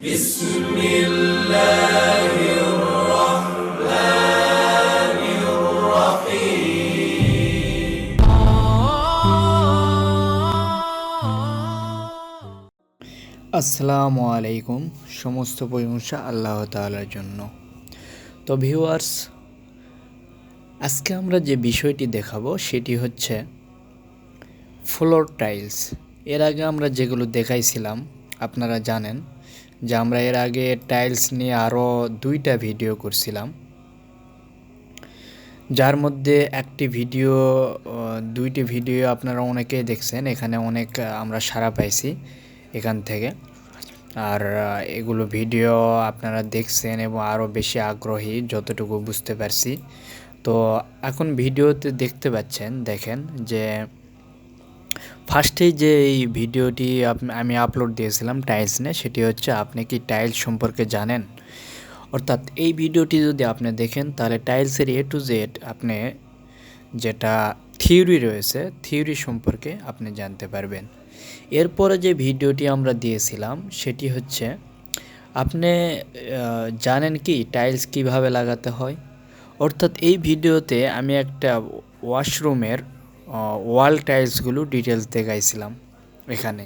بسم الله الرحمن الرحيم আসসালামু আলাইকুম সমস্ত প্রশংসা আল্লাহ তাআলার জন্য তো ভিউয়ার্স আজকে আমরা যে বিষয়টি দেখাবো সেটি হচ্ছে ফ্লোর টাইলস এর আগে আমরা যেগুলো দেখাইছিলাম আপনারা জানেন যে আমরা এর আগে টাইলস নিয়ে আরও দুইটা ভিডিও করছিলাম। যার মধ্যে একটি ভিডিও দুইটি ভিডিও আপনারা অনেকেই দেখছেন। এখানে অনেক আমরা সাড়া পাইছি এখান থেকে। আর এগুলো ভিডিও আপনারা দেখছেন এবং আরও বেশি আগ্রহী যতটুকু বুঝতে পারছি। তো এখন ভিডিওতে দেখতে পাচ্ছেন, দেখেন যে ফার্স্টেই যে এই ভিডিওটি আমি আপলোড দিয়েছিলাম টাইলস নিয়ে, সেটি হচ্ছে আপনি কি টাইলস সম্পর্কে জানেন? অর্থাৎ এই ভিডিওটি যদি আপনি দেখেন, তাহলে টাইলসের এ টু জেড আপনি যেটা থিওরি রয়েছে থিওরি সম্পর্কে আপনি জানতে পারবেন। এরপরে যে ভিডিওটি আমরা দিয়েছিলাম, সেটি হচ্ছে আপনি জানেন কি টাইলস কীভাবে লাগাতে হয়? অর্থাৎ এই ভিডিওতে আমি একটা ওয়াশরুমের ওয়াল টাইলসগুলো ডিটেলস দেখাইছিলাম এখানে।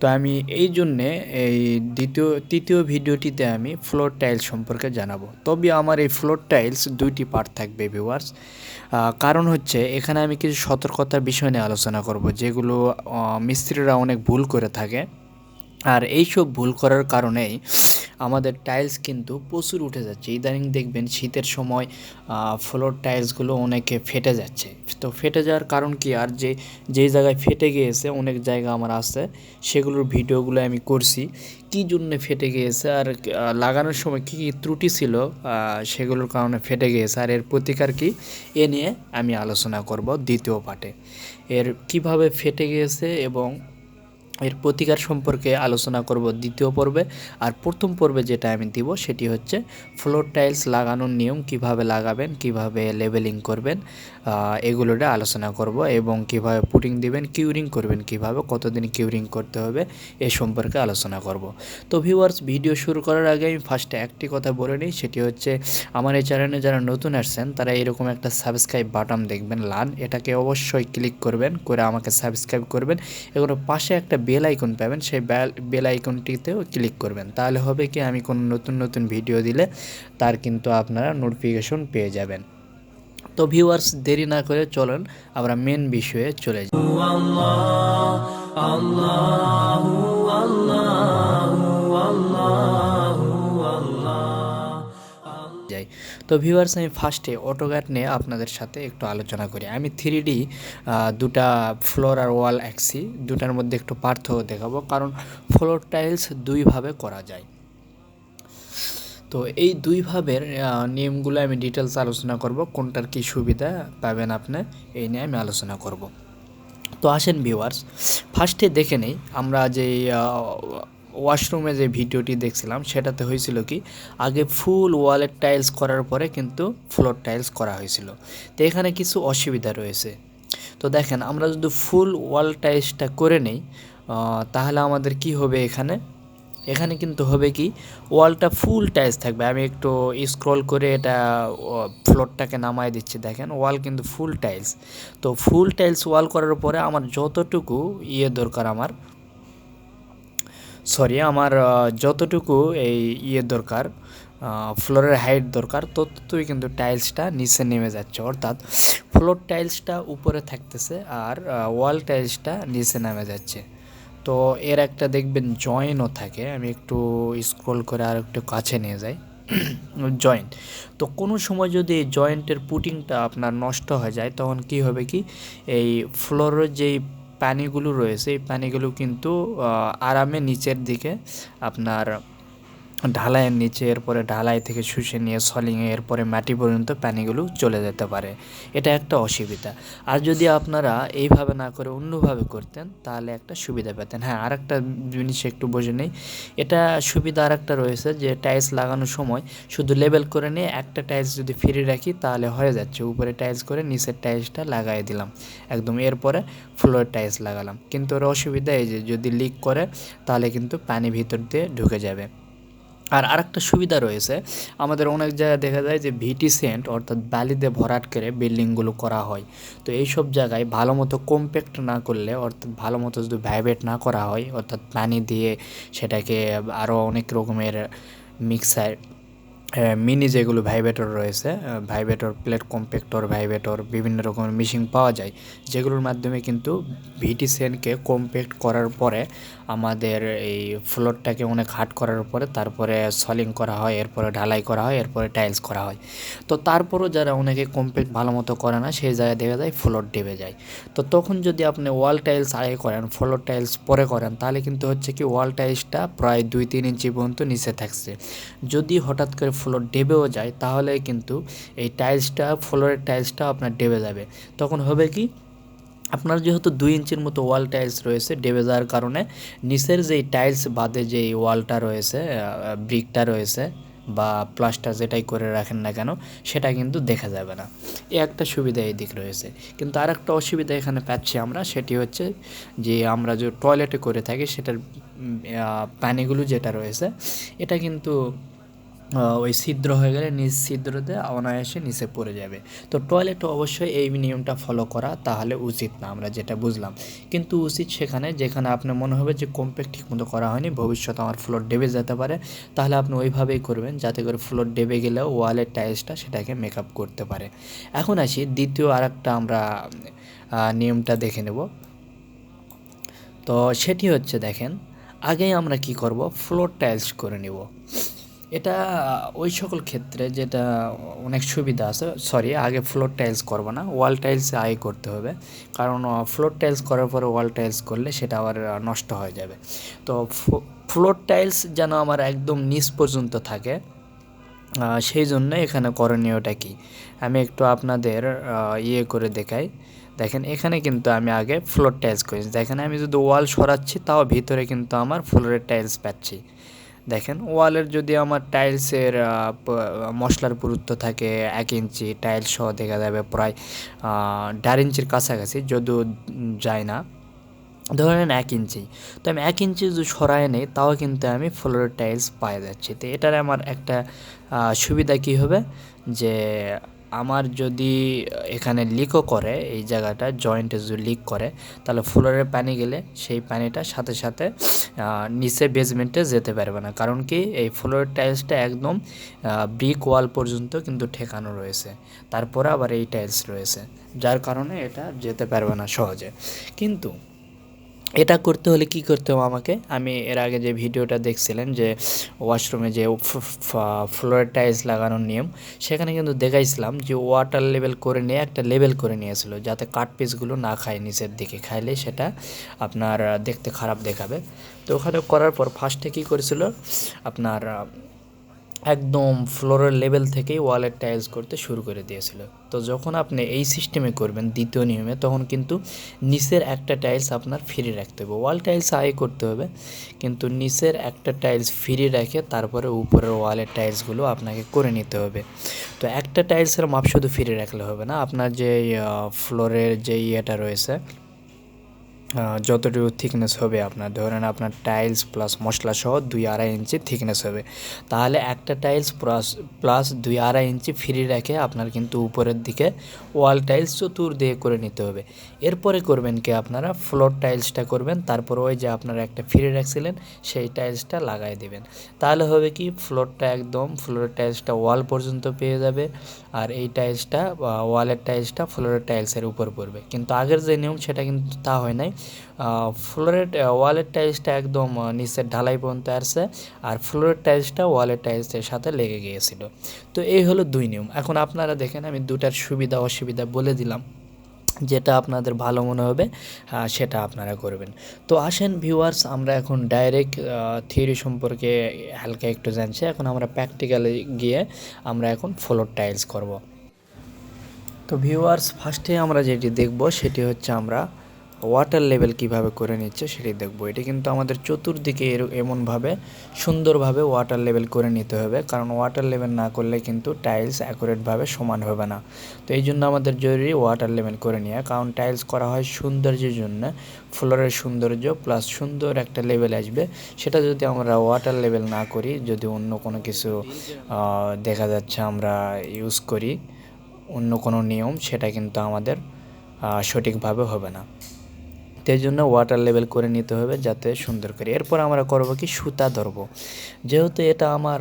তো আমি এই জন্যে এই দ্বিতীয়, তৃতীয় ভিডিওটিতে আমি ফ্লোর টাইলস সম্পর্কে জানাব। তবে আমার এই ফ্লোর টাইলস দুইটি পার্ট থাকবে ভিউয়ার্স কারণ হচ্ছে এখানে আমি কিছু সতর্কতার বিষয় নিয়ে আলোচনা করব, যেগুলো মিস্ত্রিরা অনেক ভুল করে থাকে। আর এইসব ভুল করার কারণেই আমাদের টাইলস কিন্তু প্রচুর উঠে যাচ্ছে। ইদানিং দেখবেন শীতের সময় ফ্লোর টাইলসগুলো অনেকে ফেটে যাচ্ছে। তো ফেটে যাওয়ার কারণ কি? আর যে, যেই জায়গায় ফেটে গিয়েছে, অনেক জায়গা আমার আছে, সেগুলোর ভিডিওগুলো আমি করছি। কী জন্য ফেটে গিয়েছে? আর লাগানোর সময় কী কী ত্রুটি ছিল? সেগুলোর কারণে ফেটে গিয়েছে। আর এর প্রতিকার কি? এ নিয়ে আমি আলোচনা করব দ্বিতীয় পার্টে এর কীভাবে ফেটে গিয়েছে এবং এর প্রতিকার সম্পর্কে আলোচনা করব দ্বিতীয় পর্বে। আর প্রথম পর্বে যেটা আমি দিব সেটি হচ্ছে ফ্লোর টাইলস লাগানোর নিয়ম কীভাবে লাগাবেন, কীভাবে লেবেলিং করবেন। আহ, এগুলোটা আলোচনা করব এবং কীভাবে পুটিং দিবেন কিউরিং করবেন কীভাবে কতদিন কিউরিং করতে হবে এ সম্পর্কে আলোচনা করব। তো ভিউয়ার্স ভিডিও শুরু করার আগে আমি ফার্স্টে একটি কথা বলে নিই সেটি হচ্ছে আমার এই চ্যানেলে যারা নতুন আসছেন তারা এরকম একটা সাবস্ক্রাইব বাটন দেখবেন লাল এটাকে অবশ্যই ক্লিক করবেন করে আমাকে সাবস্ক্রাইব করবেন এবং পাশে একটা বেল আইকন পাবেন সেই বেল আইকনটিতেও ক্লিক করবেন। তাহলে হবে কি আমি কোনো নতুন নতুন ভিডিও দিলে তার কিন্তু আপনারা নোটিফিকেশন পেয়ে যাবেন। তো ভিউয়ার্স দেরি না করে চলেন আমরা মেন বিষয়ে চলে যাই। যাই। তো ভিউয়ার্স আমি ফার্স্টে অটোগ্যাট নিয়ে আপনাদের সাথে একটু আলোচনা করি। আমি থ্রি ডি দুটা ফ্লোর আর ওয়াল অ্যাক্সি দুটার মধ্যে একটু পার্থক্য দেখাবো। কারণ ফ্লোর টাইলস দুইভাবে করা যায়। তো এই দুই ভাবের নিয়মগুলো আমি ডিটেলস আলোচনা করব, কোনটার কি সুবিধা পাবেন আপনি, এই নিয়ে আমি আলোচনা করব। তো আসেন ভিউয়ার্স ফার্স্টে দেখে নেই, আমরা যে ওয়াশরুমে যে ভিডিওটি দেখছিলাম, সেটাতে হয়েছিল কি, আগে ফুল ওয়ালের টাইলস করার পরে কিন্তু ফ্লোর টাইলস করা হয়েছিল। তো এখানে কিছু অসুবিধা রয়েছে। তো দেখেন, আমরা যদি ফুল ওয়াল টাইলসটা করে নেই তাহলে আমাদের কি হবে এখানে? এখানে কিন্তু হবে কি ওয়ালটা ফুল টাইলস থাকবে। আমি একটু স্ক্রল করে এটা ফ্লোরটাকে নামায় দিচ্ছি, দেখেন ওয়াল কিন্তু ফুল টাইলস তো ফুল টাইলস ওয়াল করার পরে আমার যতটুকু ইয়ে দরকার আমার সরি আমার যতটুকু এই ইয়ে দরকার ফ্লোরের হাইট দরকার, ততটুকুই কিন্তু টাইলসটা নিচে নেমে যাচ্ছে। অর্থাৎ ফ্লোর টাইলসটা উপরে থাকতেছে আর ওয়াল টাইলসটা নিচে নেমে যাচ্ছে। তো এর একটা দেখবেন জয়েন্টও থাকে। আমি একটু স্ক্রল করে আর একটু কাছে নিয়ে যাই। জয়েন্ট তো কোনো সময় যদি জয়েন্টের পুটিংটা আপনার নষ্ট হয়ে যায়, তখন কি হবে কি? এই ফ্লোরের যেই পানিগুলো রয়েছে, এই পানিগুলো কিন্তু আরামে নিচের দিকে আপনার ঢালাইয়ের নিচে, এরপরে ঢালাই থেকে শুষে নিয়ে সলিংয়ে, এরপরে মাটি পর্যন্ত পানিগুলো চলে যেতে পারে। এটা একটা অসুবিধা। আর যদি আপনারা এইভাবে না করে অন্যভাবে করতেন, তাহলে একটা সুবিধা পেতেন। হ্যাঁ আর একটা জিনিস একটু বোঝে নেই। এটা সুবিধা আর একটা রয়েছে যে, টাইলস লাগানোর সময় শুধু লেবেল করে নিয়ে একটা টাইলস যদি ফ্রি রাখি, তাহলে হয়ে যাচ্ছে। উপরে টাইলস করে নিচের টাইলসটা লাগাই দিলাম। একদম, এরপরে ফ্লোর টাইলস লাগালাম। কিন্তু ওর অসুবিধা এই যে, যদি লিক করে, তাহলে কিন্তু পানি ভিতর দিয়ে ঢুকে যাবে। আর আরেকটা সুবিধা রয়েছে, আমাদের অনেক জায়গায় দেখা যায় যে ভিটি সেন্ট অর্থাৎ বালিতে ভরাট করে বিল্ডিংগুলো করা হয়। তো এইসব জায়গায় ভালো মতো কম্প্যাক্ট না করলে, অর্থাৎ ভালো মতো যদি ভাইব্রেট না করা হয়, অর্থাৎ পানি দিয়ে সেটাকে আরও অনেক রকমের মিক্সার মিনি যেগুলো ভাইব্রেটর রয়েছে ভাইব্রেটর প্লেট কম্প্যাক্টর ভাইব্রেটর বিভিন্ন রকমের মেশিন পাওয়া যায়। যেগুলোর মাধ্যমে কিন্তু ভিটি সেনকে কম্প্যাক্ট করার পরে আমাদের এই ফ্লোরটাকে অনেক হার্ড করার পরে তারপরে সলিং করা হয়, এরপরে ঢালাই করা হয়, এরপরে টাইলস করা হয়। তো তারপরও যারা অনেকে কমপ্লিট ভালো মতো করে না, সেই জায়গায় দেখা যায় ফ্লোর ডেবে যায়। তো তখন যদি আপনি ওয়াল টাইলস আগে করেন ফ্লোর টাইলস পরে করেন, তাহলে কিন্তু হচ্ছে কি ওয়াল টাইলসটা প্রায় দুই তিন ইঞ্চি পর্যন্ত নিচে থাকছে। যদি হঠাৎ করে ফ্লোর ডেবেও যায়, তাহলে কিন্তু এই টাইলসটা ফ্লোরের টাইলসটা আপনার ডেবে যাবে। তখন হবে কি? আপনার যেহেতু দুই ইঞ্চির মতো ওয়াল টাইলস রয়েছে ডেবে যাওয়ার কারণে, নিচের যেই টাইলস বাদে যেই ওয়ালটা রয়েছে ব্রিকটা রয়েছে বা প্লাস্টার যেটাই করে রাখেন না কেন, সেটা কিন্তু দেখা যাবে না। এ একটা সুবিধা এই দিক রয়েছে। কিন্তু আর একটা অসুবিধা এখানে পাচ্ছি আমরা, সেটি হচ্ছে যে আমরা যে টয়লেটে করে থাকি, সেটার পানিগুলো যেটা রয়েছে, এটা কিন্তু ওই ছিদ্র হয়ে গেলে নিচ ছিদ্রতে অনায়াসে নিচে পড়ে যাবে। তো টয়লেটে অবশ্যই এই নিয়মটা ফলো করা তাহলে উচিত না আমরা যেটা বুঝলাম। কিন্তু উচিত সেখানে, যেখানে আপনার মনে হবে যে কম্প্যাক্ট ঠিক মতো করা হয়নি, ভবিষ্যতে আমার ফ্লোর ডেবে যেতে পারে, তাহলে আপনি ওইভাবেই করবেন যাতে করে ফ্লোর ডেবে গেলেও ওয়ালের টাইলসটা সেটাকে মেকআপ করতে পারে। এখন আসি, দ্বিতীয় আরেকটা আমরা নিয়মটা দেখে নেব। তো সেটি হচ্ছে দেখেন আগেই আমরা কি করব? ফ্লোর টাইলস করে নিব। এটা, ওই সকল ক্ষেত্রে যেটা অনেক সুবিধা আছে সরি আগে ফ্লোর টাইলস করব না ওয়াল টাইলস আগে করতে হবে। কারণ ফ্লোর টাইলস করার পরে ওয়াল টাইলস করলে সেটা আবার নষ্ট হয়ে যাবে। তো ফ্লোর টাইলস যেন আমার একদম নিচ পর্যন্ত থাকে সেই জন্য এখানে করণীয়টা কি? আমি একটু আপনাদের ইয়ে করে দেখাই। দেখেন, এখানে কিন্তু আমি আগে ফ্লোর টাইলস করেছি। দেখেন, আমি যদি ওয়াল সরাচ্ছি, তাও ভিতরে কিন্তু আমার ফ্লোরের টাইলস পাচ্ছি। দেখেন, ওয়ালের যদি আমার টাইলসের মশলার পুরুত্ব থাকে এক ইঞ্চি, টাইলস সহ দেখা যাবে প্রায় দেড় ইঞ্চির কাছাকাছি, যদিও যায় না। ধরেন এক ইঞ্চি। তো আমি এক ইঞ্চি যদি সরাই নেই, তাও কিন্তু আমি ফ্লোরের টাইলস পায়ে যাচ্ছি। তো এটার আমার একটা সুবিধা কি হবে? যে আমার যদি এখানে লিকও করে, এই জায়গাটা জয়েন্টে যদি লিক করে, তাহলে ফ্লোরে পানি গেলে সেই পানিটা সাথে সাথে নিচে বেসমেন্টে যেতে পারবে না। কারণ কি, এই ফ্লোরের টাইলসটা একদম ব্রিক ওয়াল পর্যন্ত কিন্তু ঠেকানো রয়েছে। তারপরে আবার এই টাইলস রয়েছে। যার কারণে এটা যেতে পারবে না সহজে। কিন্তু এটা করতে হলে কি করতে হবে আমাকে? আমি এর আগে যে ভিডিওটা দেখছিলেন যে ওয়াশরুমে যে ফ্লোরের টাইলস লাগানোর নিয়ম, সেখানে কিন্তু দেখাইছিলাম যে ওয়াটার লেভেল করে নিয়ে একটা লেভেল করে নিয়েছিল, যাতে কাঠ পিসগুলো না খায় নিচের দিকে, খাইলে সেটা আপনার দেখতে খারাপ দেখাবে। তো ওখানে করার পর ফার্স্টে কী করেছিল? আপনার একদম ফ্লোরের লেভেল থেকেই ওয়ালের টাইলস করতে শুরু করে দিয়েছিল। তো যখন আপনি এই সিস্টেমে করবেন দ্বিতীয় নিয়মে, তখন কিন্তু নিচের একটা টাইলস আপনার ফ্রি রাখতে হবে। ওয়াল টাইলস আয় করতে হবে, কিন্তু নিচের একটা টাইলস ফ্রি রেখে তারপরে উপরের ওয়ালের টাইলসগুলো আপনাকে করে নিতে হবে। তো একটা টাইলসের মাপ শুধু ফ্রি রাখলে হবে না, আপনার যে ফ্লোরের যে ইয়েটা রয়েছে যতটুকু থিকনেস হবে আপনার, ধরেন আপনার টাইলস প্লাস মশলা সহ দুই আড়াই ইঞ্চি থিকনেস হবে। তাহলে একটা টাইলস প্লাস প্লাস দুই আড়াই ইঞ্চি ফ্রি রেখে আপনার কিন্তু উপরের দিকে ওয়াল টাইলস চতুর দিয়ে করে নিতে হবে। এরপরে করবেন কি আপনারা ফ্লোর টাইলসটা করবেন, তারপর ওই যে আপনারা একটা ফ্রি রাখছিলেন, সেই টাইলসটা লাগাই দেবেন। তাহলে হবে কি ফ্লোরটা একদম ফ্লোরের টাইলসটা ওয়াল পর্যন্ত পেয়ে যাবে, আর এই টাইলসটা ওয়ালের টাইলসটা ফ্লোরের টাইলসের উপর পড়বে। কিন্তু আগের যে নিয়ম, সেটা কিন্তু তা হয় নাই। ফ্লোরের ওয়ালের টাইলসটা একদম নিচের ঢালাই পর্যন্ত আসছে। আর ফ্লোরের টাইলসটা ওয়ালের টাইলসের সাথে লেগে গিয়েছিল। তো এই হলো দুই নিয়ম। এখন আপনারা দেখেন, আমি দুটার সুবিধা, অসুবিধা বলে দিলাম। যেটা আপনাদের ভালো মনে হবে সেটা আপনারা করবেন। তো আসেন ভিউয়ার্স আমরা এখন ডাইরেক্ট থিওরি সম্পর্কে হালকা একটু জানছি। এখন আমরা প্র্যাকটিক্যালে গিয়ে আমরা এখন ফ্লোর টাইলস করব। তো ভিউয়ার্স ফার্স্টে আমরা যেটি দেখব, সেটি হচ্ছে আমরা ওয়াটার লেভেল কীভাবে করে নিচ্ছে সেটাই দেখব। এটা কিন্তু আমাদের চতুর্দিকে এমনভাবে সুন্দরভাবে ওয়াটার লেভেল করে নিতে হবে। কারণ ওয়াটার লেভেল না করলে কিন্তু টাইলস অ্যাকুরেটভাবে সমান হবে না। তো এই জন্য আমাদের জরুরি ওয়াটার লেভেল করে নেওয়া। কারণ টাইলস করা হয় সৌন্দর্যের জন্য। ফ্লোরের সৌন্দর্য প্লাস সুন্দর একটা লেভেল আসবে। সেটা যদি আমরা ওয়াটার লেভেল না করি, যদি অন্য কোনো কিছু দেখা যাচ্ছে আমরা ইউজ করি, অন্য কোনো নিয়ম, সেটা কিন্তু আমাদের সঠিকভাবে হবে না। এই জন্য ওয়াটার লেভেল করে নিতে হবে যাতে সুন্দর করে। এরপর আমরা করব কি সুতা ধরবো। যেহেতু এটা আমার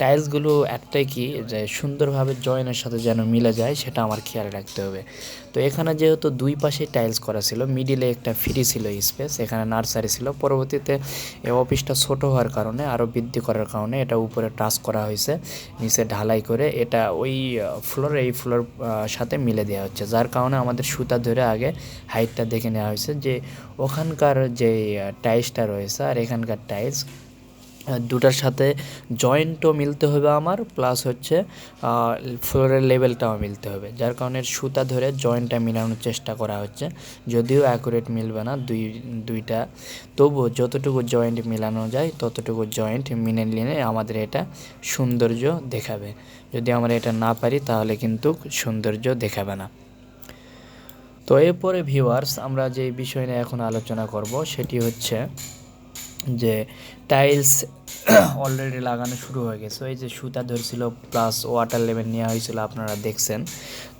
টাইলসগুলো একটাই কি, যে সুন্দরভাবে জয়েনের সাথে যেন মিলে যায়, সেটা আমার খেয়াল রাখতে হবে। তো এখানে যেহেতু দুই পাশে টাইলস করা ছিল মিডিলে একটা ফ্রি ছিল স্পেস এখানে নার্সারি ছিল। পরবর্তীতে এই অফিসটা ছোট হওয়ার কারণে আরও বৃদ্ধি করার কারণে এটা উপরে টাচ করা হয়েছে, নিচে ঢালাই করে এটা ওই ফ্লোর এই ফ্লোর সাথে মিলে দেওয়া হচ্ছে। যার কারণে আমাদের সুতা ধরে আগে হাইটটা দেখে নেওয়া হয়েছে যে ওখানকার যে টাইলসটা রয়েছে আর এখানকার টাইলস দুটার সাথে জয়েন্টও মিলতে হবে আমার প্লাস হচ্ছে ফ্লোরের লেভেলটাও মিলতে হবে। যার কারণে সুতা ধরে জয়েন্টটা মিলানোর চেষ্টা করা হচ্ছে। যদিও অ্যাকুরেট মিলবে না, দুই, দুইটা। তবুও যতটুকু জয়েন্ট মিলানো যায়, ততটুকু জয়েন্ট মিলে নিলে আমাদের এটা সৌন্দর্য দেখাবে। যদি আমরা এটা না পারি, তাহলে কিন্তু সৌন্দর্য দেখাবে না। তো এরপরে ভিউয়ার্স আমরা যে বিষয় নিয়ে এখন আলোচনা করব, সেটি হচ্ছে যে টাইলস অলরেডি লাগানো শুরু হয়ে গেছে। এই যে সুতা ধরছিল প্লাস ওয়াটার লেভেল নেওয়া হয়েছিল, আপনারা দেখছেন।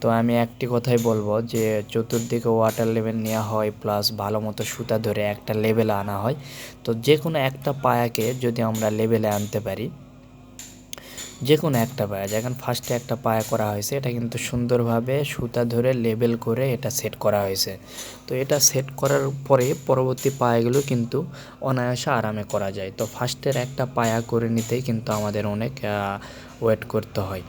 তো আমি একটি কথাই বলব যে, চতুর্দিকে ওয়াটার লেভেল নেওয়া হয় প্লাস ভালো মতো সুতা ধরে একটা লেভেলে আনা হয়। তো যে কোনো একটা পায়াকে যদি আমরা লেভেলে আনতে পারি যে কোনো একটা পায়া যেখানে ফার্স্টে একটা পায়া করা হয়েছে এটা কিন্তু সুন্দরভাবে সুতা ধরে লেবেল করে এটা সেট করা হয়েছে। তো এটা সেট করার পরে পরবর্তী পায়াগুলো কিন্তু অনায়াসে আরামে করা যায়। তো ফার্স্টের একটা পায়া করে নিতেই কিন্তু আমাদের অনেক ওয়েট করতে হয়।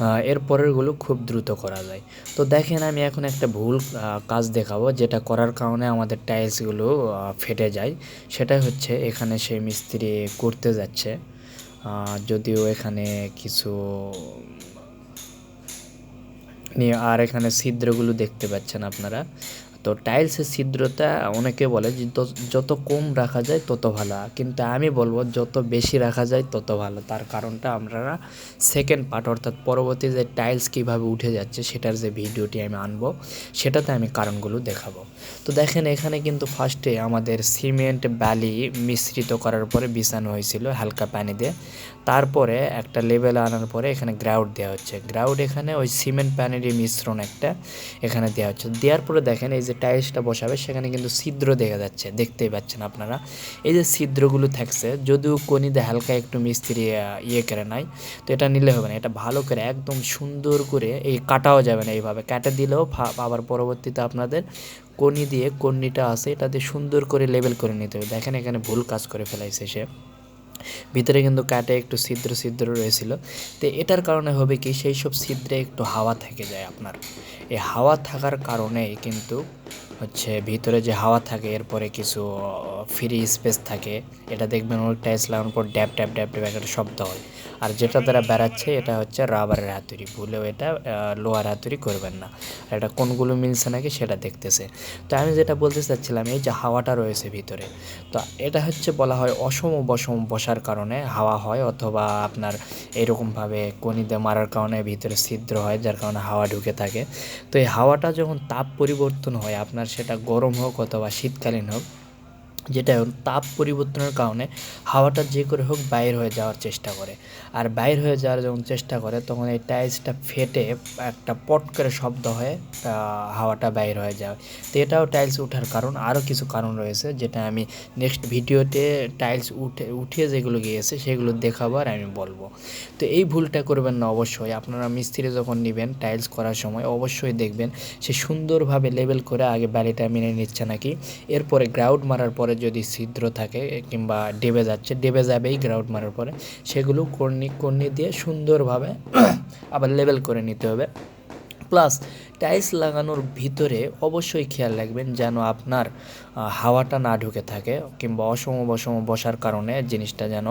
আহ, এর পরেরগুলো খুব দ্রুত করা যায়। তো দেখেন আমি এখন একটা ভুল কাজ দেখাবো যেটা করার কারণে আমাদের টাইলসগুলো ফেটে যায়। সেটা হচ্ছে এখানে সেই মিস্ত্রি করতে যাচ্ছে। যদিও এখানে কিছু নিয়ে আর এখানে ছিদ্রগুলো দেখতে পাচ্ছেন আপনারা। তো টাইলসের ছিদ্রতা অনেকে বলে যে যত কম রাখা যায় তত ভালো। কিন্তু আমি বলব যত বেশি রাখা যায় তত ভালো। তার কারণটা আমরা সেকেন্ড পার্ট অর্থাৎ পরবর্তী যে টাইলস কীভাবে উঠে যাচ্ছে সেটার যে ভিডিওটি আমি আনব, সেটাতে আমি কারণগুলো দেখাবো। তো দেখেন এখানে কিন্তু ফার্স্টে আমাদের সিমেন্ট বালি মিশ্রিত করার পরে বিছানো হয়েছিল হালকা পানি দিয়ে। তারপরে একটা লেভেল আনার পরে এখানে গ্রাউড দেওয়া হচ্ছে। গ্রাউড এখানে ওই সিমেন্ট প্যানেরই মিশ্রণ একটা এখানে দেওয়া হচ্ছে। দেওয়ার পরে দেখেন এই যে টাইলসটা বসাবে, সেখানে কিন্তু ছিদ্র দেখা যাচ্ছে। দেখতেই পাচ্ছেন আপনারা। এই যে ছিদ্রগুলো থাকছে, যদিও কনিতে হালকা একটু মিস্ত্রি ইয়ে করে নাই, তো এটা নিলে হবে না। এটা ভালো করে একদম সুন্দর করে এই কাটাও যাবে না এইভাবে। কাটা দিলেও আবার পরবর্তীতে আপনাদের কনি দিয়ে কন্নিটা আছে, এটা দিয়ে সুন্দর করে লেবেল করে নিতে হবে। দেখেন এখানে ভুল কাজ করে ফেলাইছে সে। ভিতরে কিন্তু কাটে একটু ছিদ্র ছিদ্র রয়েছিল। তো এটার কারণে হবে কি, সেই সব ছিদ্রে একটু হাওয়া থেকে যায় আপনার। এই হাওয়া থাকার কারণেই কিন্তু হচ্ছে ভিতরে যে হাওয়া থাকে, এরপরে কিছু ফ্রি স্পেস থাকে। এটা দেখবেন অনেকটা লাগানোর পর ড্যাপ ড্যাপ ড্যাপ ড্যাপ একটা শব্দ হয়। আর যেটা দ্বারা বেড়াচ্ছে এটা হচ্ছে রাবারের হাতুড়ি। ভুলেও এটা লোহার হাতুড়ি করবেন না। আর এটা কোনগুলো মিলছে নাকি সেটা দেখতেছে। তো আমি যেটা বলতে চাচ্ছিলাম, এই যে হাওয়াটা রয়েছে ভিতরে, তো এটা হচ্ছে বলা হয় অসম বসম বসার কারণে হাওয়া হয় অথবা আপনার এরকমভাবে কনিতে মারার কারণে ভিতরে ছিদ্র হয়, যার কারণে হাওয়া ঢুকে থাকে। তো এই হাওয়াটা যখন তাপ পরিবর্তন হয়, আপনার সেটা গরম হোক অথবা শীতকালীন হোক যেটা তাপ পরিবর্তনের কারণে হাওয়াটা যে করে হোক বাইর হয়ে যাওয়ার চেষ্টা করে। আর বাইর হয়ে যাওয়ার যখন চেষ্টা করে, তখন এই টাইলসটা ফেটে একটা পট করে শব্দ হয়ে হাওয়াটা বাইর হয়ে যায়। তো এটাও টাইলস ওঠার কারণ। আরও কিছু কারণ রয়েছে যেটা আমি নেক্সট ভিডিওতে টাইলস উঠে, উঠিয়ে যেগুলো গিয়েছে সেগুলো দেখাবো আর আমি বলব। তো এই ভুলটা করবেন না অবশ্যই। আপনারা মিস্ত্রি যখন নেবেন টাইলস করার সময়, অবশ্যই দেখবেন সে সুন্দরভাবে লেবেল করে আগে বালিটা মেনে নিচ্ছে নাকি। এরপরে গ্রাউড মারার পরে যদি ছিদ্র থাকে, কিংবা ডেবে যাচ্ছে, ডেবে যাবেই গ্রাউড মারার পরে, সেগুলো কর্নি কর্নি দিয়ে সুন্দরভাবে আবার লেবেল করে নিতে হবে। প্লাস টাইলস লাগানোর ভিতরে অবশ্যই খেয়াল রাখবেন যেন আপনার হাওয়াটা না ঢুকে থাকে, কিংবা অসম বসম বসার কারণে জিনিসটা যেন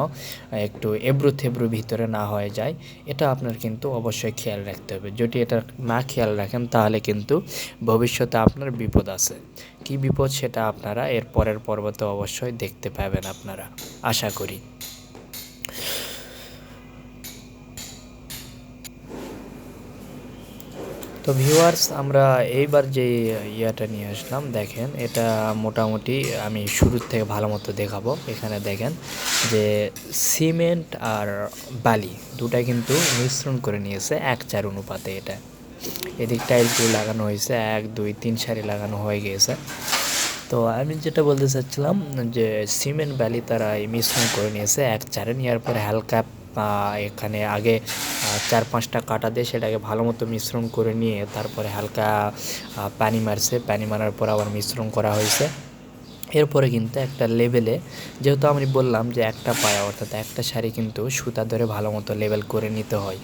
একটু এবড়ো থেব্রু ভিতরে না হয়ে যায়। এটা আপনার কিন্তু অবশ্যই খেয়াল রাখতে হবে। যদি এটা না খেয়াল রাখেন, তাহলে কিন্তু ভবিষ্যতে আপনার বিপদ আছে। কি বিপদ সেটা আপনারা এর পরের পর্বতে অবশ্যই দেখতে পাবেন আপনারা। আশা করি। তো ভিউয়ার্স আমরা এইবার যে ইয়াটা নিয়ে আসলাম, দেখেন, এটা মোটামুটি আমি শুরুর থেকে ভালো মতো দেখাবো। এখানে দেখেন যে সিমেন্ট আর বালি দুটা কিন্তু মিশ্রণ করে নিয়েছে এক চার অনুপাতে এটা। এদিক টাইলসগুলো লাগানো হয়েছে, এক, দুই, তিন সারি লাগানো হয়ে গিয়েছে। তো আমি যেটা বলতে চাচ্ছিলাম যে সিমেন্ট ব্যালি তারা এই মিশ্রণ করে নিয়েছে, এক চারে নেওয়ার পরে হালকা এখানে আগে চার পাঁচটা কাটা দিয়ে সেটাকে ভালো মতো মিশ্রণ করে নিয়ে তারপরে হালকা পানি মারছে। পানি মারার পর আবার মিশ্রণ করা হয়েছে। এরপরে কিন্তু একটা লেভেলে যেহেতু আমি বললাম যে একটা পায়া অর্থাৎ একটা শাড়ি কিন্তু সুতা ধরে ভালো মতো লেভেল করে নিতে হয়।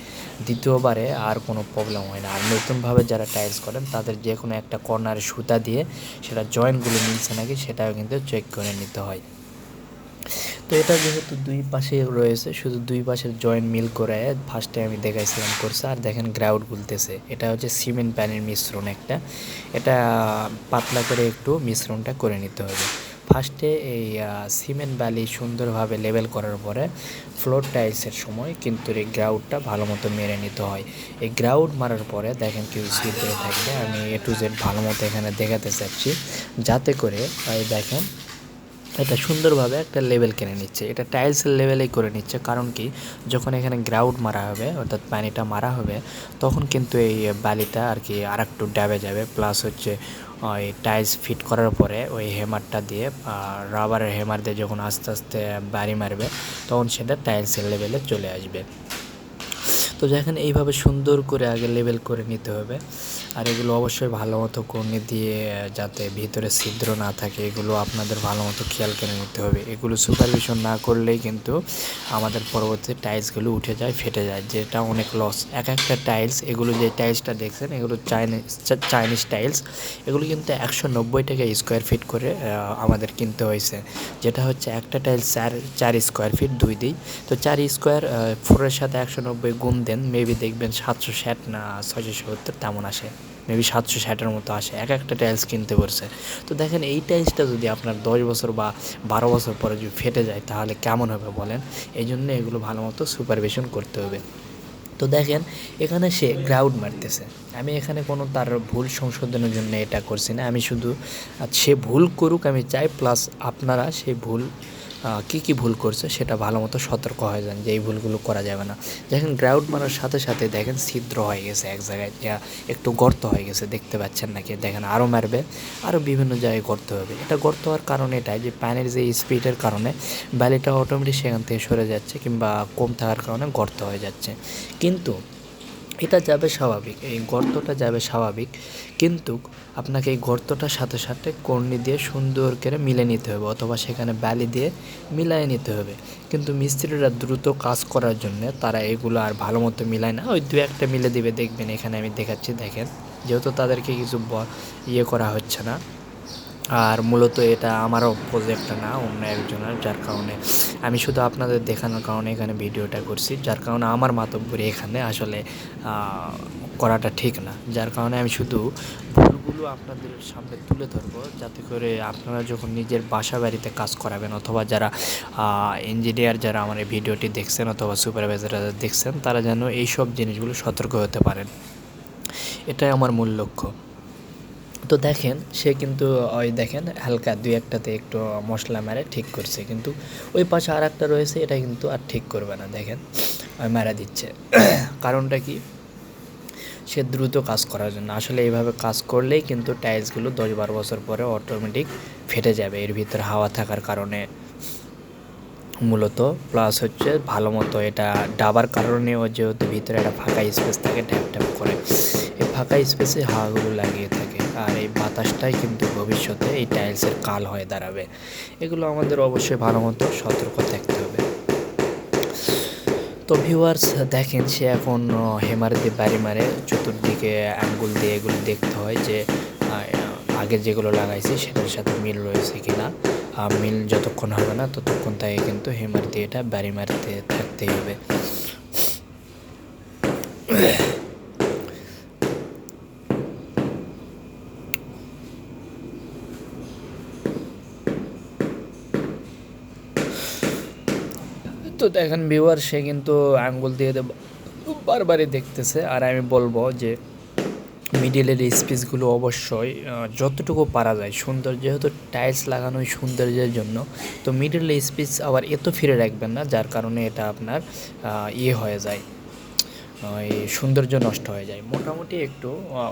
দ্বিতীয়বারে আর কোনো প্রবলেম হয় না। আর নতুনভাবে যারা টাইলস করেন, তাদের যে কোনো একটা কর্নারে সুতা দিয়ে সেটা জয়েন্টগুলো মিলছে নাকি সেটাও কিন্তু চেক করে নিতে হয়। তো এটা যেহেতু দুই পাশে রয়েছে, শুধু দুই পাশের জয়েন্ট মিল করে ফার্স্টে আমি দেখাইছিলাম করছে আর দেখেন গ্রাউড গুলতেছে এটা হচ্ছে সিমেন্ট প্যানের মিশ্রণ একটা। এটা পাতলা করে একটু মিশ্রণটা করে নিতে হবে। ফার্স্টে এই সিমেন্ট বালি সুন্দরভাবে লেবেল করার পরে ফ্লোর টাইলসের সময় কিন্তু এই গ্রাউডটা ভালো মতো মেরে নিতে হয়। এই গ্রাউড মারার পরে দেখেন কেউ হয়ে থাকবে। আমি এ টু জেড ভালো মতো এখানে দেখাতে চাচ্ছি। যাতে করে দেখেন এটা সুন্দরভাবে একটা লেভেল কিনে নিচ্ছে। এটা টাইলসের লেভেলেই করে নিচ্ছে। কারণ কি? যখন এখানে গ্রাউন্ড মারা হবে, অর্থাৎ পানিটা মারা হবে, তখন কিন্তু এই বালিটা আর কি আর একটু ড্যাবে যাবে। প্লাস হচ্ছে ওই টাইলস ফিট করার পরে ওই হেমারটা দিয়ে রাবারের হেমার দিয়ে যখন আস্তে আস্তে বাড়ি মারবে, তখন সেটা টাইলসের লেভেলে চলে আসবে। তো দেখেন, এইভাবে সুন্দর করে আগে লেভেল করে নিতে হবে। আর এগুলো অবশ্যই ভালো মতো কর্নি দিয়ে যাতে ভিতরে ছিদ্র না থাকে, এগুলো আপনাদের ভালো মতো খেয়াল করে নিতে হবে। এগুলো সুপারভিশন না করলেই কিন্তু আমাদের পরবর্তী টাইলসগুলো উঠে যায়, ফেটে যায়, যেটা অনেক লস এক একটা টাইলস এগুলো যে টাইলসটা দেখছেন, এগুলো চাইনিজ চাইনিজ টাইলস এগুলো কিন্তু একশো নব্বই টাকা স্কোয়ার ফিট করে আমাদের কিনতে হয়েছে। যেটা হচ্ছে একটা টাইলস চার চার স্কোয়ার ফিট দুই দিই তো চার স্কোয়ার ফোরের সাথে একশো নব্বই গুণ দেন মেবি দেখবেন সাতশো ষাট না ছয়শো সত্তর, তেমন আসে। মেবি সাতশো, ষাটের মতো আসে। এক একটা টাইলস কিনতে পারছে তো দেখেন, এই টাইলসটা যদি আপনার দশ বছর বা বারো বছর পরে যদি ফেটে যায়, তাহলে কেমন হবে বলেন? এই জন্য এগুলো ভালো মতো সুপারভিশন করতে হবে। তো দেখেন, এখানে সে গ্রাউড মারতেছে। আমি এখানে কোনো তার ভুল সংশোধনের জন্য এটা করছি না। আমি শুধু সে ভুল করুক, আমি চাই প্লাস আপনারা সেই ভুল কি কি ভুল করছে সেটা ভালো মতো সতর্ক হয়ে যান যে এই ভুলগুলো করা যাবে না। দেখেন গ্রাউন্ড মারার সাথে সাথে দেখেন ছিদ্র হয়ে গেছে এক জায়গায় একটু গর্ত হয়ে গেছে, দেখতে পাচ্ছেন নাকি? দেখেন আরও মারবে আরও বিভিন্ন জায়গায় গর্ত হবে। এটা গর্ত হওয়ার কারণ এটাই যে পানির যে স্পিডের কারণে ব্যালিটা অটোমেটিক সেখান থেকে সরে যাচ্ছে কিংবা কম থাকার কারণে গর্ত হয়ে যাচ্ছে। কিন্তু এটা যাবে স্বাভাবিক, এই গর্তটা যাবে স্বাভাবিক। কিন্তু আপনাকে এই গর্তটার সাথে সাথে কর্নি দিয়ে সুন্দর করে মিলে নিতে হবে অথবা সেখানে বালি দিয়ে মিলাই নিতে হবে। কিন্তু মিস্ত্রিরা দ্রুত কাজ করার জন্য তারা এগুলো আর ভালো মতো মিলায় না। ওই দু একটা মিলে দিবে, দেখবেন এখানে আমি দেখাচ্ছি, দেখেন। যেহেতু তাদেরকে কিছু ইয়ে করা হচ্ছে না। আর মূলত এটা আমারও প্রজেক্ট না, অন্য একজনের, যার কারণে আমি শুধু আপনাদের দেখানোর কারণে এখানে ভিডিওটা করছি, যার কারণে আমার মাতব্বরি এখানে আসলে করাটা ঠিক না। যার কারণে আমি শুধু ভুলগুলো আপনাদের সামনে তুলে ধরবো, যাতে করে আপনারা যখন নিজের বাসা বাড়িতে কাজ করাবেন অথবা যারা ইঞ্জিনিয়ার যারা আমার এই ভিডিওটি দেখছেন অথবা সুপারভাইজাররা দেখছেন, তারা যেন এই সব জিনিসগুলো সতর্ক হতে পারেন। এটাই আমার মূল লক্ষ্য। তো দেখেন, সে কিন্তু, ওই দেখেন, হালকা দুই একটাতে একটু মশলা মেরে ঠিক করছে। কিন্তু ওই পাশে আর একটা রয়েছে, এটা কিন্তু আর ঠিক করবে না, দেখেন, ওই মেরা দিচ্ছে। কারণটা কি? সে দ্রুত কাজ করার জন্য। আসলে এইভাবে কাজ করলেই কিন্তু টাইলসগুলো দশ বারো বছর পরে অটোমেটিক ফেটে যাবে। এর ভিতরে হাওয়া থাকার কারণে মূলত। প্লাস হচ্ছে ভালো মতো এটা ডাবার কারণেও যেহেতু ভিতরে একটা ফাঁকা স্পেস থাকে ট্যাপ ট্যাপ করে। এই ফাঁকা স্পেসে হাওয়াগুলো লাগিয়ে থাকে। আর এই বাতাসটাই কিন্তু ভবিষ্যতে এই টাইলসের কাল হয়ে দাঁড়াবে। এগুলো আমাদের অবশ্যই ভালো মতো সতর্ক থাকতে হবে। তো ভিউয়ার্স দেখেন সে এখন হেমার দিয়ে বাড়ি মারে, চতুর্দিকে আঙ্গুল দিয়ে এগুলো দেখতে হয় যে আগে যেগুলো লাগাইছে সেটার সাথে মিল রয়েছে কিনা। আর মিল যতক্ষণ হবে না ততক্ষণ তাকে কিন্তু হেমার দিয়ে এটা বাড়ি মারতে থাকতেই হবে। তো দেখেন ভিউয়ার সে কিন্তু আঙ্গুল দিয়ে বারবারই দেখতেছে। আর আমি বলব যে মিডিলের স্পেসগুলো অবশ্যই যতটুকু পারা যায়। সুন্দর, যেহেতু টাইলস লাগানো সৌন্দর্যের জন্য। তো মিডিলের স্পেস আবার এত ফিরে রাখবেন না, যার কারণে এটা আপনার ইয়ে হয়ে যায়। সৌন্দর্য নষ্ট হয়ে যায়। মোটামুটি একটু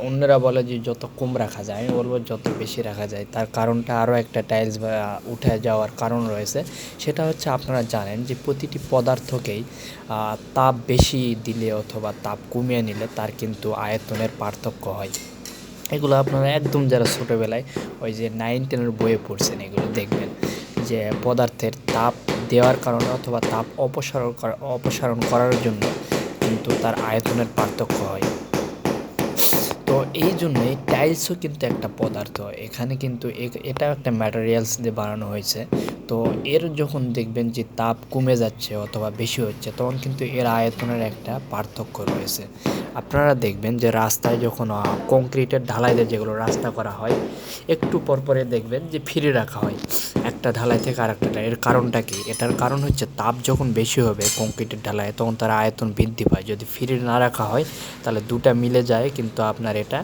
অন্যরা বলে যে যত কম রাখা যায়, আমি বলব যত বেশি রাখা যায়। তার কারণটা আরও একটা টাইলস বা উঠে যাওয়ার কারণ রয়েছে। সেটা হচ্ছে আপনারা জানেন যে প্রতিটি পদার্থকেই তাপ বেশি দিলে অথবা তাপ কমিয়ে নিলে তার কিন্তু আয়তনের পার্থক্য হয়। এগুলো আপনারা একদম যারা ছোটোবেলায় ওই যে নাইন টেনের বইয়ে পড়ছেন, এগুলো দেখবেন যে পদার্থের তাপ দেওয়ার কারণে অথবা তাপ অপসারণ করা, অপসারণ করার জন্য কিন্তু তার আয়তনের পার্থক্য হয়। তো এই জন্যই টাইলসও কিন্তু একটা পদার্থ। এখানে কিন্তু এটা একটা ম্যাটেরিয়ালস দিয়ে বানানো হয়েছে। তো এর যখন দেখবেন যে তাপ কমে যাচ্ছে অথবা বেশি হচ্ছে, তখন কিন্তু এর আয়তনের একটা পার্থক্য রয়েছে। আপনারা দেখবেন যে রাস্তায় যখন কংক্রিটের ঢালাই দিয়ে যেগুলো রাস্তা করা হয়, একটু পর পরে দেখবেন যে ফিরে রাখা হয় একটা ঢালাই থেকে আরেকটা ঢালাই। এর কারণটা কি? এটার কারণ হচ্ছে তাপ যখন বেশি হবে কংক্রিটের ঢালায় তখন তার আয়তন বৃদ্ধি পায়। যদি ফিরে না রাখা হয়, তাহলে দুটা মিলে যায়, কিন্তু আপনার এটা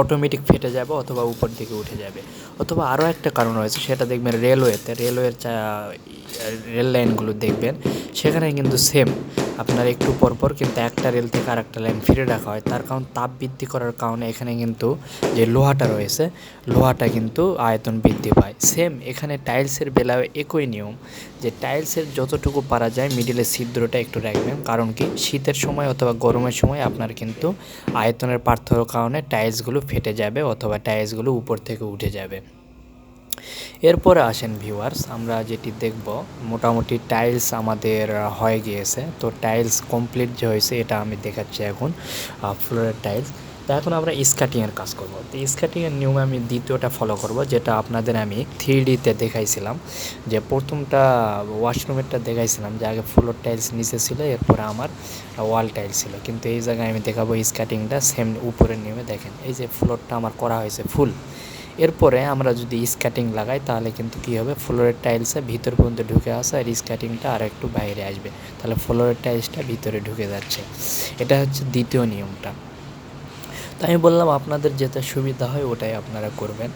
অটোমেটিক ফেটে যাবে অথবা উপর দিকে উঠে যাবে। অথবা আরও একটা কারণ রয়েছে, সেটা দেখবেন রেলওয়েতে রেলওয়ের রেল লাইনগুলো দেখবেন, সেখানে কিন্তু সেম আপনার একটু পরপর কিন্তু একটা রেল থেকে আরেকটা লাইন ফিরে রাখা হয়। তার কারণ তাপ বৃদ্ধি করার কারণে এখানে কিন্তু যে লোহাটা রয়েছে, লোহাটা কিন্তু আয়তন বৃদ্ধি পায়। সেম এখানে টাইলসের বেলায় একই নিয়ম, যে টাইলসের যতটুকু পারা যায় মিডিলের ছিদ্রটা একটু রাখবেন। কারণ কি? শীতের সময় অথবা গরমের সময় আপনার কিন্তু আয়তনের পার্থক্যের কারণে টাইলসগুলো ফেটে যাবে অথবা টাইলসগুলো উপর থেকে উঠে যাবে। এরপরে আসেন ভিউয়ার্স আমরা যেটি দেখব, মোটামুটি টাইলস আমাদের হয়ে গিয়েছে। তো টাইলস কমপ্লিট যে হয়েছে, এটা আমি দেখাচ্ছি এখন ফ্লোরের টাইলস তো এখন আমরা স্কাটিংয়ের কাজ করব। তো স্কাটিংয়ের নিয়মে আমি দ্বিতীয়টা ফলো করব, যেটা আপনাদের আমি থ্রি ডিতে দেখাইছিলাম। যে প্রথমটা ওয়াশরুমেরটা দেখাইছিলাম, যে আগে ফ্লোর টাইলস নিচে ছিল, এরপরে আমার ওয়াল টাইলস ছিল। কিন্তু এই জায়গায় আমি দেখাবো স্কাটিংটা সেম উপরের নিয়মে দেখেন। এই যে ফ্লোরটা আমার করা হয়েছে ফুল এরপরে আমরা যদি স্কেটিং লাগাই, তাহলে কিন্তু কি হবে? ফ্লোরের টাইলসে ভিতর পর্যন্ত ঢুকে আসে আর স্কেটিংটা আর একটু বাইরে আসবে। তাহলে ফ্লোরের টাইলসটা ভিতরে ঢুকে যাচ্ছে। এটা হচ্ছে দ্বিতীয় নিয়মটা। তো আমি বললাম, আপনাদের যেটা সুবিধা হয়, ওটাই আপনারা করবেন।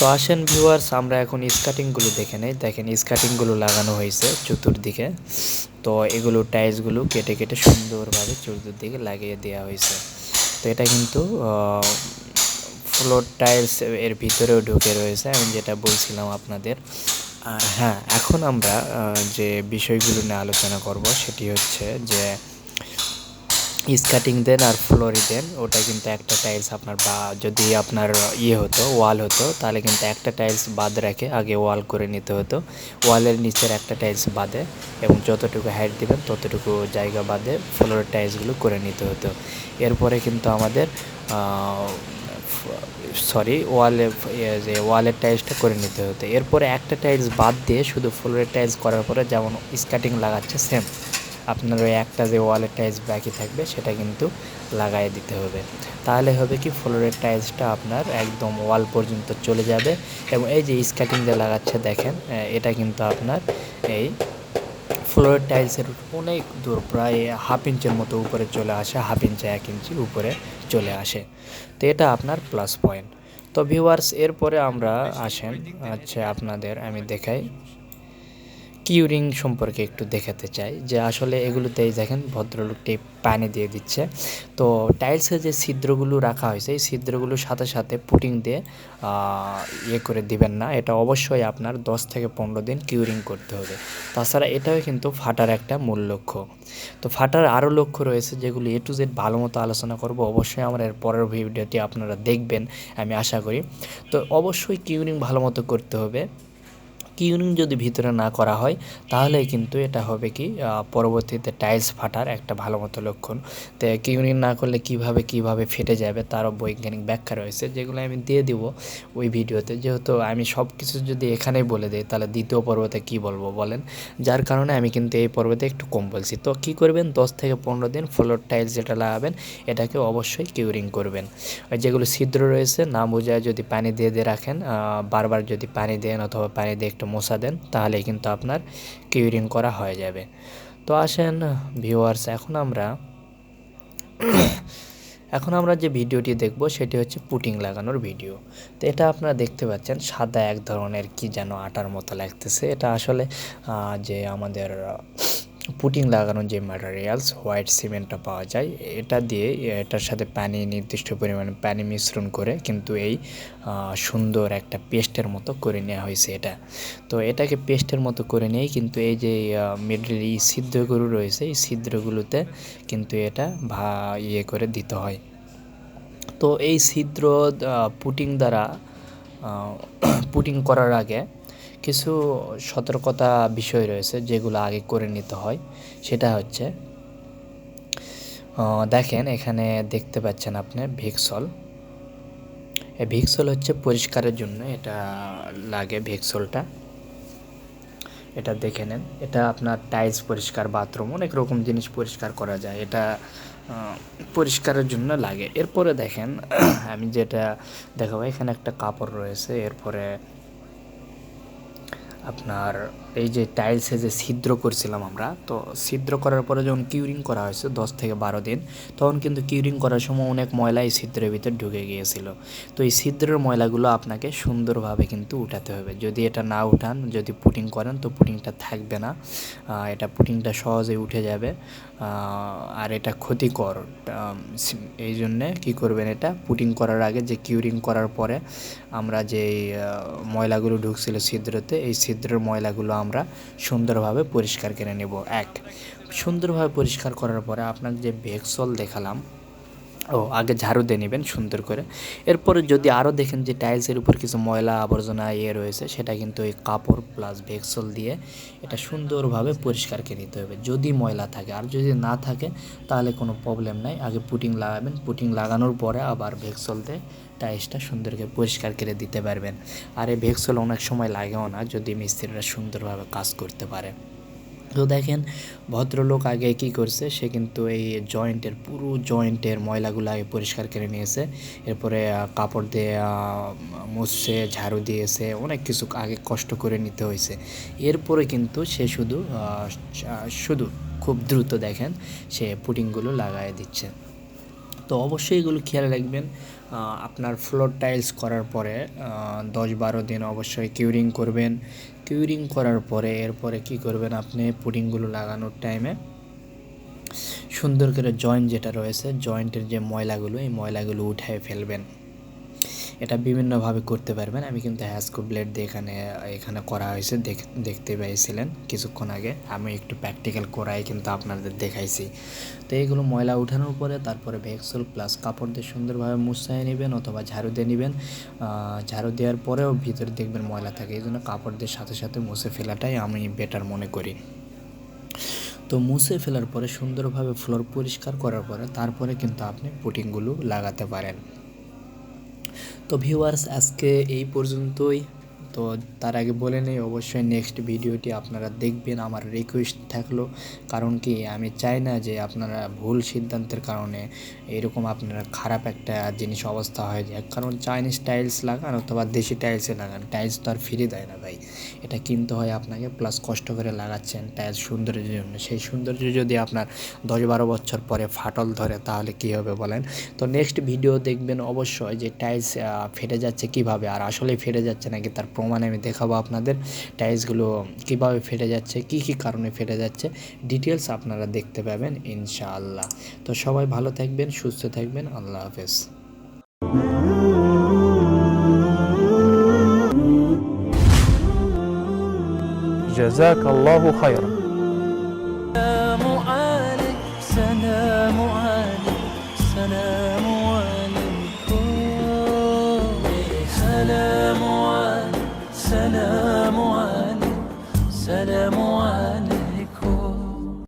তো আসেন ভিউয়ার্স আমরা এখন স্কাটিংগুলো দেখে নেই। দেখেন স্কাটিংগুলো লাগানো হয়েছে চতুর্দিকে। তো এগুলো টাইলসগুলো কেটে কেটে সুন্দরভাবে চতুর্দিকে লাগিয়ে দেওয়া হয়েছে। তো এটা কিন্তু ফ্লোর টাইলস এর ভিতরেও ঢুকে রয়েছে, আমি যেটা বলছিলাম আপনাদের। আর হ্যাঁ এখন আমরা যে বিষয়গুলো নিয়ে আলোচনা করব সেটি হচ্ছে যে স্কাটিং দেন আর ফ্লোরি দেন ওটা কিন্তু একটা টাইলস আপনার বা যদি আপনার ইয়ে হতো ওয়াল হতো, তাহলে কিন্তু একটা টাইলস বাদ রাখে আগে ওয়াল করে নিতে হতো। ওয়ালের নিচের একটা টাইলস বাদে এবং যতটুকু হাইট দিবেন, ততটুকু জায়গা বাদে ফ্লোরের টাইলসগুলো করে নিতে হতো। এরপরে কিন্তু আমাদের সরি ওয়ালে যে ওয়ালের টাইলসটা করে নিতে হতো। এরপরে একটা টাইলস বাদ দিয়ে শুধু ফ্লোরের টাইলস করার পরে যেমন স্কাটিং লাগাচ্ছে সেম আপনার ওই একটা যে ওয়ালের টাইলস বাকি থাকবে, সেটা কিন্তু লাগাই দিতে হবে। তাহলে হবে কি ফ্লোরের টাইলসটা আপনার একদম ওয়াল পর্যন্ত চলে যাবে এবং এই যে স্কাটিং যে লাগাচ্ছে দেখেন এটা কিন্তু আপনার এই ফ্লোরের টাইলসের অনেক দূর, প্রায় হাফ ইঞ্চের মতো উপরে চলে আসে হাফ ইঞ্চে এক ইঞ্চি উপরে চলে আসে। তো এটা আপনার প্লাস পয়েন্ট তো ভিউয়ার্স এরপরে আমরা আসেন আচ্ছা আপনাদের আমি দেখাই। কিউরিং সম্পর্কে একটু দেখাতে চাই যে আসলে এগুলোতেই দেখেন ভদ্রলোকটি পানি দিয়ে দিচ্ছে। তো টাইলসে যে ছিদ্রগুলো রাখা হয়েছে, এই ছিদ্রগুলোর সাথে সাথে পুটিং দিয়ে ইয়ে করে দিবেন না। এটা অবশ্যই আপনার দশ থেকে পনেরো দিন কিউরিং করতে হবে। তাছাড়া এটাও কিন্তু ফাটার একটা মূল লক্ষ্য। তো ফাটার আরও লক্ষ্য রয়েছে যেগুলো এ টু জেড ভালো মতো আলোচনা করব। অবশ্যই আমার এর পরের ভিডিওটি আপনারা দেখবেন, আমি আশা করি। তো অবশ্যই কিউরিং ভালো মতো করতে হবে। কিউরিং যদি ভিতরে না করা হয়, তাহলে কিন্তু এটা হবে কি পরবর্তীতে টাইলস ফাটার একটা ভালো মতো লক্ষণ। তো কিউরিং না করলে কীভাবে কীভাবে ফেটে যাবে তারও বৈজ্ঞানিক ব্যাখ্যা রয়েছে, যেগুলো আমি দিয়ে দিব ওই ভিডিওতে। যেহেতু আমি সব কিছু যদি এখানেই বলে দিই, তাহলে দ্বিতীয় পর্বতে কি বলব বলেন? যার কারণে আমি কিন্তু এই পর্বতে একটু কম বলছি। তো কি করবেন? দশ থেকে পনেরো দিন ফ্লোর টাইলস যেটা লাগাবেন, এটাকে অবশ্যই কিউরিং করবেন। যেগুলো ছিদ্র রয়েছে, না বোঝায় যদি পানি দিয়ে দিয়ে রাখেন বারবার যদি পানি দেন অথবা পানি দিয়ে একটু মশা দেন তাহলে কিন্তু আপনার কিউরিং করা হয়ে যাবে। তো আসেন ভিউয়ার্স এখন আমরা এখন আমরা যে ভিডিওটি দেখব, সেটি হচ্ছে পুটিং লাগানোর ভিডিও। তো এটা আপনারা দেখতে পাচ্ছেন, সাদা এক ধরনের কি যেন আটার মতো লাগতেছে। এটা আসলে যে আমাদের পুটিং লাগানোর যে ম্যাটেরিয়ালস হোয়াইট সিমেন্টটা পাওয়া যায়, এটা দিয়ে এটার সাথে পানি, নির্দিষ্ট পরিমাণে পানি মিশ্রণ করে কিন্তু এই সুন্দর একটা পেস্টের মতো করে নেওয়া হয়েছে এটা। তো এটাকে পেস্টের মতো করে নিয়েই কিন্তু এই যে মিডল এই ছিদ্রগুলো রয়েছে, এই ছিদ্রগুলোতে কিন্তু এটা ভা ইয়ে করে দিতে হয়। তো এই ছিদ্র পুটিং দ্বারা পুটিং করার আগে কিছু সতর্কতা বিষয় রয়েছে যেগুলো আগে করে নিতে হয়। সেটা হচ্ছে দেখেন এখানে দেখতে পাচ্ছেন আপনি ভিক্সল। ভিক্সল হচ্ছে পরিষ্কারের জন্য এটা লাগে ভিক্সলটা। এটা দেখে নেন, এটা আপনার টাইলস পরিষ্কার, বাথরুম, অনেক রকম জিনিস পরিষ্কার করা যায়। এটা পরিষ্কারের জন্য লাগে। এরপরে দেখেন, আমি যেটা দেখাবো, এখানে একটা কাপড় রয়েছে, এরপরে আপনার এই যে টাইলসে যে ছিদ্র করছিলাম আমরা, তো ছিদ্র করার পরে যখন কিউরিং করা হয়েছে দশ থেকে বারো দিন, তখন কিন্তু কিউরিং করার সময় অনেক ময়লা এই ছিদ্রের ভিতর ঢুকে গিয়েছিল। তো এই ছিদ্রের ময়লাগুলো আপনাকে সুন্দরভাবে কিন্তু উঠাতে হবে। যদি এটা না উঠান, যদি পুটিং করেন, তো পুটিংটা থাকবে না। এটা পুটিংটা সহজেই উঠে যাবে। আর এটা ক্ষতিকর। এই জন্যে কী করবেন এটা? পুটিং করার আগে যে কিউরিং করার পরে আমরা যে ময়লাগুলো ঢুকছিল ছিদ্রতে, এই ছিদ্রের ময়লাগুলো আমরা সুন্দরভাবে পরিষ্কার করে নেব। এক সুন্দরভাবে পরিষ্কার করার পরে আপনার যে ভেক্সল দেখালাম ও, আগে ঝাড়ু দিয়ে নেবেন সুন্দর করে। এরপরে যদি আরও দেখেন যে টাইলসের উপর কিছু ময়লা আবর্জনা ইয়ে রয়েছে, সেটা কিন্তু ওই কাপড় প্লাস ভেক্সল দিয়ে এটা সুন্দরভাবে পরিষ্কার করে নিতে হবে। যদি ময়লা থাকে, আর যদি না থাকে, তাহলে কোনো প্রবলেম নাই। আগে পুটিং লাগাবেন। পুটিং লাগানোর পরে আবার ভেক্সল দিয়ে টাইলসটা সুন্দর করে পরিষ্কার করে দিতে পারবেন। আর এই ভেক্সল অনেক সময় লাগেও না, যদি মিস্ত্রিরা সুন্দরভাবে কাজ করতে পারে। তো দেখেন, ভদ্রলোক আগে কি করছে, সে কিন্তু এই জয়েন্টের, পুরো জয়েন্টের ময়লাগুলো আগে পরিষ্কার করে নিয়েছে। এরপরে কাপড় দিয়ে মুছছে ঝাড়ু দিয়েছে, অনেক কিছু আগে কষ্ট করে নিতে হয়েছে। এরপরে কিন্তু সে শুধু শুধু খুব দ্রুত দেখেন, সে পুটিংগুলো লাগায় দিচ্ছে। তো অবশ্যই এগুলো খেয়াল রাখবেন। আপনার ফ্লোর টাইলস করার পরে দশ বারো দিন অবশ্যই কিউরিং করবেন। কিউরিং করার পরে, এরপরে কি করবেন আপনি? পুডিংগুলো লাগানোর টাইমে সুন্দর করে জয়েন্ট যেটা রয়েছে জয়েন্টের যে ময়লাগুলো, এই ময়লাগুলো উঠায় ফেলবেন। এটা বিভিন্নভাবে করতে পারবেন। আমি কিন্তু হ্যাসকো ব্লেড দিয়ে এখানে এখানে করা হয়েছে, দেখ- দেখতে পেয়েছিলেন কিছুক্ষণ আগে। আমি একটু প্র্যাকটিক্যাল করাই কিন্তু আপনাদের দেখাইছি। তো এইগুলো ময়লা উঠানোর পরে তারপরে ভেক্সল প্লাস কাপড় দিয়ে সুন্দরভাবে মুছায় নেবেন অথবা ঝাড়ু দিয়ে নেবেন। ঝাড়ু দেওয়ার পরেও ভিতরে দেখবেন ময়লা থাকে। এই জন্য কাপড় দিয়ে সাথে সাথে মুছে ফেলাটাই আমি বেটার মনে করি। তো মুছে ফেলার পরে সুন্দরভাবে ফ্লোর পরিষ্কার করার পরে তারপরে কিন্তু আপনি পুটিংগুলো লাগাতে পারেন। তো ভিউয়ার্স আজকে এই পর্যন্তই। তো তার আগে বলে নেই, অবশ্যই নেক্সট ভিডিওটি আপনারা দেখবেন। আমার রিকোয়েস্ট থাকল, কারণ কি আমি চাই না যে আপনারা ভুল সিদ্ধান্তের কারণে এরকম আপনারা খারাপ একটা জিনিস অবস্থা হয়ে যায়। কারণ চাইনিজ টাইলস লাগান অথবা দেশি টাইলসে লাগান টাইলস তো আর ফিরে দেয় না ভাই। এটা কিনতে হয় আপনাকে প্লাস কষ্ট করে লাগাচ্ছেন টাইলস সৌন্দর্যের জন্য। সেই সৌন্দর্য যদি আপনার দশ বারো বছর পরে ফাটল ধরে, তাহলে কী হবে বলেন? তো নেক্সট ভিডিও দেখবেন অবশ্যই যে টাইলস ফেটে যাচ্ছে কীভাবে, আর আসলে ফেটে যাচ্ছে নাকি তার প্রমাণ আমি দেখাবো আপনাদের টাইলসগুলো কিভাবে ফেটে যাচ্ছে কি কি কারণে ফেটে যাচ্ছে ডিটেলস আপনারা দেখতে পাবেন ইনশাআল্লাহ তো সবাই ভালো থাকবেন সুস্থ থাকবেন আল্লাহ হাফেজ جزاك الله خيرا سلام